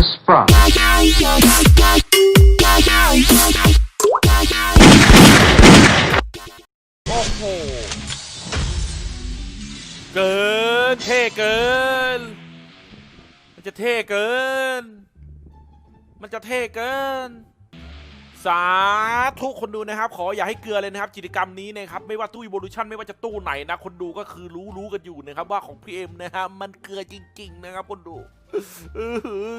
is from. โอ้โห เกิน เท่เกิน มันจะเท่เกิน มันจะเท่เกิน สาธุคนดูนะครับ ขออย่าให้เกลือเลยนะครับ กิจกรรมนี้นะครับ ไม่ว่าตู้ Evolution ไม่ว่าจะตู้ไหนนะ คนดูก็คือรู้รู้กันอยู่นะครับ ว่าของพีเอ็มนะฮะมันเกลือจริง ๆ นะครับคนดู เอ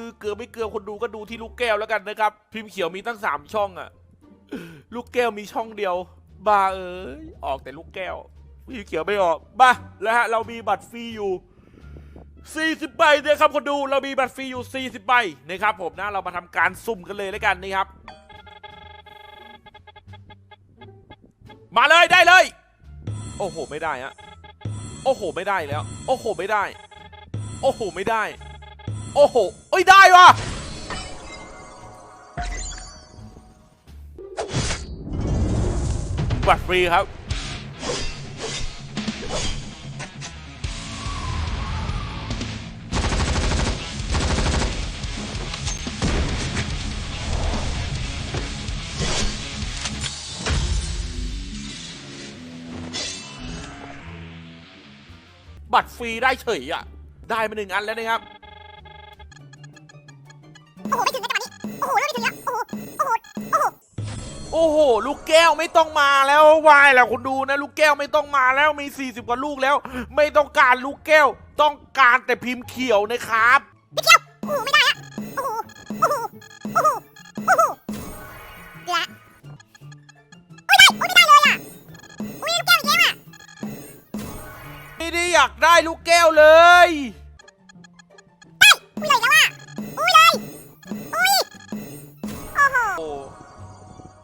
อเกลือไม่เกลือคนดูก็ดูที่ลูกแก้วแล้วกันนะครับ พิมพ์เขียวมีตั้งสามช่องอะลูกแก้วมีช่องเดียวบ้าเอ้ยออกแต่ลูกแก้วพิมพ์เขียวไม่ออกบ้าแล้วฮะเรามีบัตรฟรีอยู่40ใบนะครับคนดูเรามีบัตรฟรีอยู่ 40ใบนะครับผมนะเรามาทำการสุ่มกันเลยแล้วกันนะครับ มาเลยได้เลย โอ้โหไม่ได้ฮะโอ้โหไม่ได้แล้ว โอ้โหไม่ได้ โอ้โหไม่ได้ โอ้โหเอ้ยได้วะบัตรฟรีครับบัตรฟรีได้เฉยอะ ได้มาหนึ่งอันแล้วนะครับ โอ้โห ลูกแก้วไม่ต้องมาแล้ววายแหละคุณดูนะลูกแก้วไม่ต้องมาแล้วมี 40 กว่าลูกแล้ว ไม่ต้องการลูกแก้ว ต้องการแต่พิมพ์เขียวนะครับพี่เที่ยวโอ้โหไม่ได้อะโอ้โหโอ้โหโอ้โหโอ้โหละโอ้ยได้โอ้ยไม่ได้เลยอะอุ้ยลูกแก้วอีกแล้วอะไม่ได้อยากได้ลูกแก้วเลย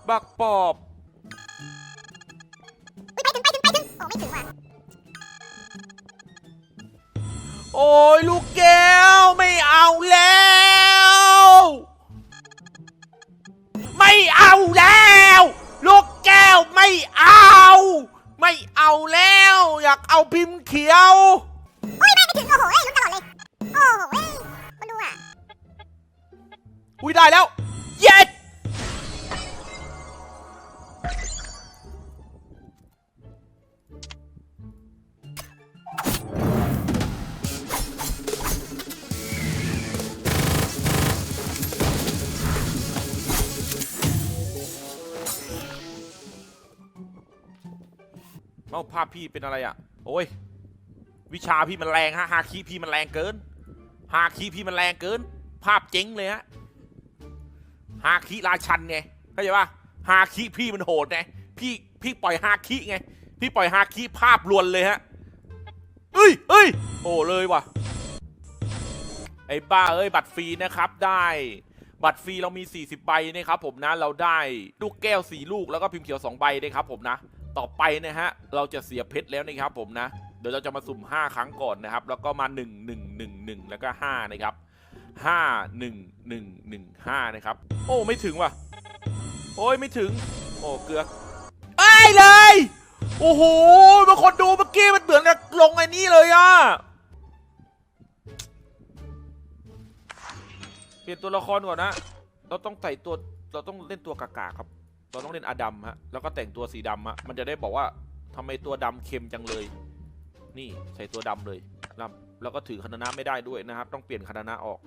บักปอบ อุ้ยไปถึงไปถึงไปถึงโอ้ไม่ถึงว่ะโอ้ยลูกแก้วไม่เอาแล้ว อ้าภาพพี่เป็นอะไรอะ โอ้ย วิชาพี่มันแรงฮะฮาคิพี่มันแรงเกินฮาคิพี่มันแรงเกิน ภาพเจ๊งเลยฮะฮาคิราชันไงเข้าใจป่ะฮาคิพี่มันโหดไงพี่พี่ปล่อยฮาคิไง พี่ปล่อยฮาคิภาพลวนเลยฮะเอ้ยเอ้ยโอ้เลยว่ะไอ้บ้าเอ้ยบัตรฟรีนะครับได้บัตรฟรีเรามี 40 ใบนะครับผมนะเราได้ลูกแก้ว 4 ลูกแล้วก็พิมพ์เขียว 2 ใบนะครับผมนะ ต่อไปนะฮะเราจะเสียเพชรแล้วนะครับผมนะ เดี๋ยวเราจะมาสุ่ม 5 ครั้งก่อนนะครับ แล้วก็มา 1 1 1 1 แล้วก็ 5 นะครับ 5 1 1 1 5 นะครับ โอ้ไม่ถึงว่ะ โอ้ยไม่ถึง โอ้เกลือไอ้เลย โอ้โหบางคนดูเมื่อกี้มันเหมือนกับลงไอ้นี่เลยอะเปลี่ยนตัวละครก่อนนะ เราต้องใส่ตัว เราต้องเล่นตัวกากาครับ เราต้องเล่นอดัมฮะ แล้วก็แต่งตัวสีดำฮะ มันจะได้บอกว่าทำไมตัวดำเค็มจังเลย นี่ใส่ตัวดำเลยดำแล้วก็ถือคานานะไม่ได้ด้วยนะครับ ต้องเปลี่ยนคานานะออก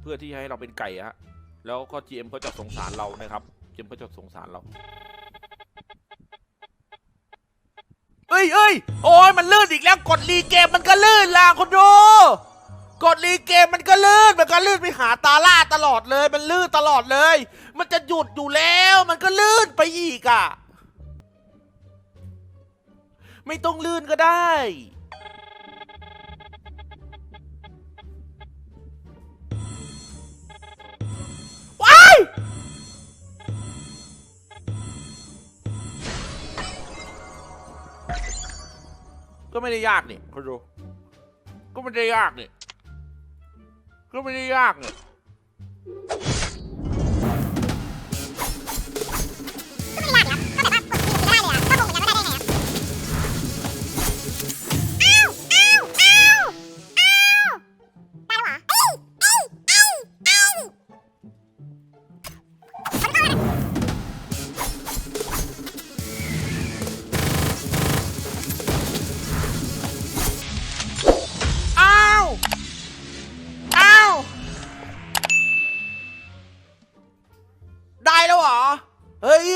เพื่อที่ให้เราเป็นไก่ฮะ แล้วก็ GM เขาจะสงสารเรานะครับ GM เขาจะสงสารเรา เอ้ยเอ้ยโอ้ยมันลื่นอีกแล้ว กดรีเกมมันก็ลื่นล่ะคุณดู กดรีเกมมันก็ลื่นมันก็ลื่นไปหาตาล่าตลอดเลย มันลื่นตลอดเลย มันจะหยุดอยู่แล้วมันก็ลื่นไปอีกอะ ไม่ต้องลื่นก็ได้ ว้ายก็ไม่ได้ยากนี่คุณดูก็ไม่ได้ยากนี่ ก็ไม่ได้ยากนี่ย รอ เฮ้ย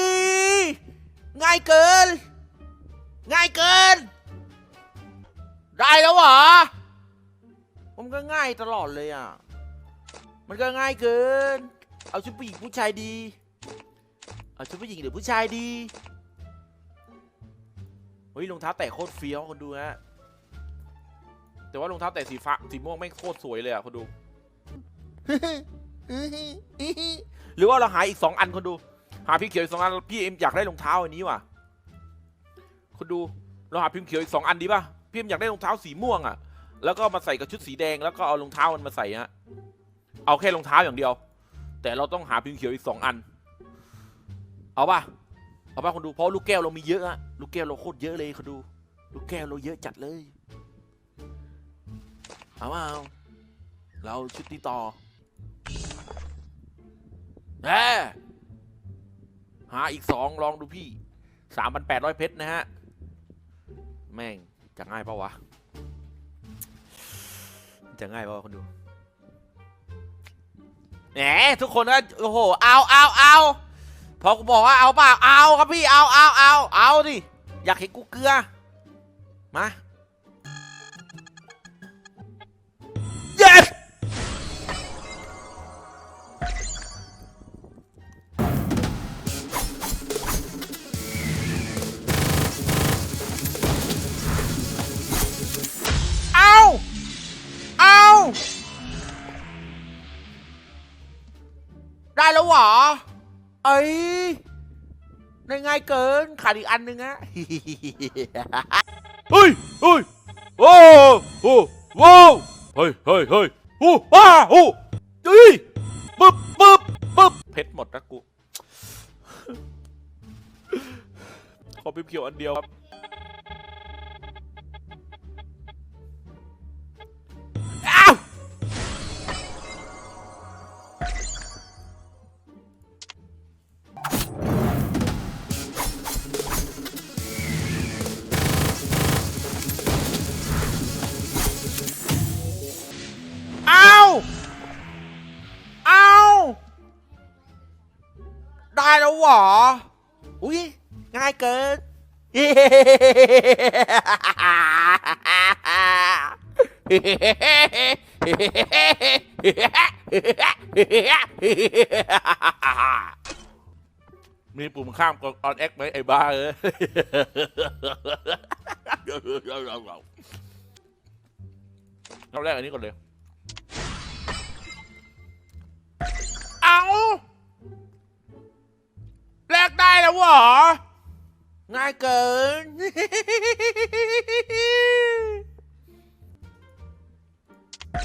ง่ายเกิน ง่ายเกิน ได้แล้วเหรอ ผมก็ง่ายตลอดเลยอะ มันก็ง่ายเกิน เอาชุดผู้หญิงผู้ชายดี เอาชุดผู้หญิงหรือผู้ชายดี เฮ้ยรองเท้าแตะโคตรเฟี้ยวคนดูฮะ แต่ว่ารองเท้าแตะสีฟ้าสีม่วงไม่โคตรสวยเลยอะคนดู หรือว่าเราหาอีกสองอันคนดู หาพี่เขียวอีกสองอันพี่เอ็มอยากได้รองเท้าอันนี้ว่ะคนดูเราหาพิมพ์เขียวอีกสองอันดีป่ะพี่เอ็มอยากได้รองเท้าสีม่วงอะ แล้วก็มาใส่กับชุดสีแดงแล้วก็เอารองเท้ามันมาใส่ฮะเอาแค่รองเท้าอย่างเดียว แต่เราต้องหาพิมพ์เขียวอีกสองอัน เอาป่ะเอาป่ะคนดูเพราะลูกแก้วเรามีเยอะอะลูกแก้วเราโคตรเยอะเลยคนดู ลูกแก้วเราเยอะจัดเลย เอาเปล่าเราชุดนี้ต่อ แหมหาอีกสองลองดูพี่สามพันแปดร้อยเพชรนะฮะ แม่ง จะง่ายปะวะ จะง่ายปะวะคนดูแหมทุกคนก็โอ้โห เอาเอาเอาพอกูบอกว่าเอาเปล่าเอาครับพี่ เอาเอาเอาเอาดิ อยากเห็นกูเกลือ มา ได้แล้วเหรอ เอ้ยได้ง่ายเกิน ขาดอีกอันหนึงอะเฮ้ยเฮ้ยโอ้โหโว้วเฮ้ยเฮ้ยเฮ้ยโอ้ว้าโอ้เฮ้ยปึ๊บปึ๊บปึ๊บเพชรหมดนะกู ขอพิมพ์เขียวอันเดียวครับ รอ อุ้ยง่ายเกิน มีปุ่มข้ามกดออนแอคไหมไอ้บ้าเอ้ยเราแรกอันนี้ก่อนเลย เอา แล้วเหรอ ง่ายเกิน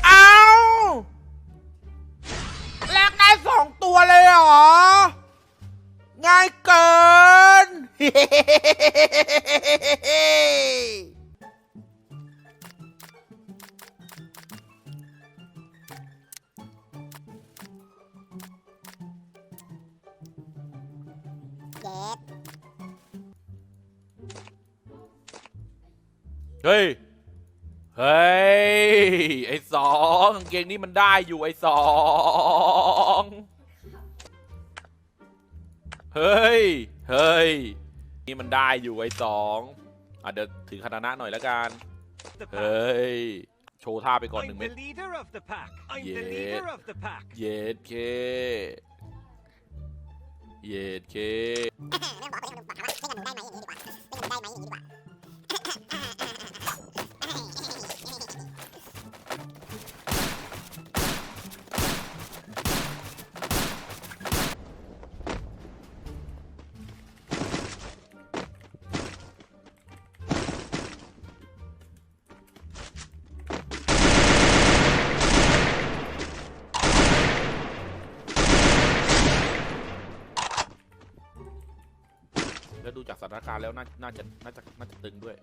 เอาแลกได้สองตัวเลยเหรอ ง่ายเกิน เจ็ดเฮ้ย เฮ้ย ไอ้สองกางเกงนี้มันได้อยู่ไอ้สองเฮ้ย เฮ้ย นี่มันได้อยู่ไอ้สองอะเดี๋ยวถือคาตานะหน่อยแล้วกัน the เฮ pack. ้ย โชว์ท่าไปก่อนหนึ่ I'm งเม็ด the leader of the pack. I'm the Yeah. leader of the pack. เย็ดเค เย็ดเค จากสถานการณ์แล้วน่าน่าจะน่าจะน่าจะตึงด้วย